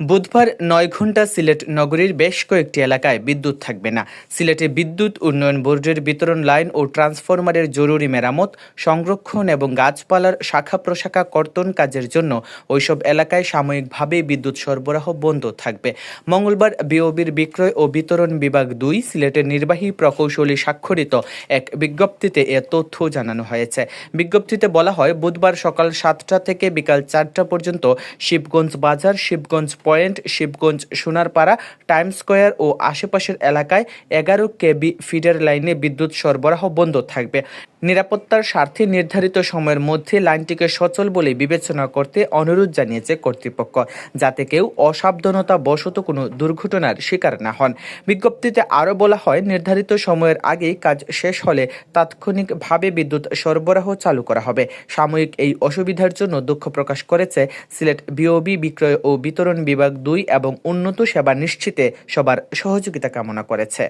বুধবার নয় ঘণ্টা সিলেট নগরীর বেশ কয়েকটি এলাকায় বিদ্যুৎ থাকবে না। সিলেটে বিদ্যুৎ উন্নয়ন বোর্ডের বিতরণ লাইন ও ট্রান্সফরমারের জরুরি মেরামত, সংরক্ষণ এবং গাছপালার শাখা প্রশাখা কর্তন কাজের জন্য ওইসব এলাকায় সাময়িকভাবে বিদ্যুৎ সরবরাহ বন্ধ থাকবে। মঙ্গলবার বিওবির বিক্রয় ও বিতরণ বিভাগ দুই সিলেটের নির্বাহী প্রকৌশলী স্বাক্ষরিত এক বিজ্ঞপ্তিতে এ তথ্য জানানো হয়েছে। বিজ্ঞপ্তিতে বলা হয়, বুধবার সকাল সাতটা থেকে বিকাল চারটা পর্যন্ত শিবগঞ্জ বাজার, Shibganj point Shibganj Sonarpara, time square ও আশেপাশের এলাকায় এগারো কেবি ফিডার লাইনে বিদ্যুৎ সরবরাহ বন্ধ থাকবে। নিরাপত্তার স্বার্থে নির্ধারিত সময়ের মধ্যে লাইনটিকে সচল বলে বিবেচনা করতে অনুরোধ জানিয়েছে কর্তৃপক্ষ, যাতে কেউ অসাবধানতা বশত কোনো দুর্ঘটনার শিকার না হন। বিজ্ঞপ্তিতে আরও বলা হয়, নির্ধারিত সময়ের আগেই কাজ শেষ হলে তাৎক্ষণিকভাবে বিদ্যুৎ সরবরাহ চালু করা হবে। সাময়িক এই অসুবিধার জন্য দুঃখ প্রকাশ করেছে সিলেট বিওবি বিক্রয় ও বিতরণ বিভাগ দুই এবং উন্নত সেবা নিশ্চিতে সবার সহযোগিতা কামনা করেছে।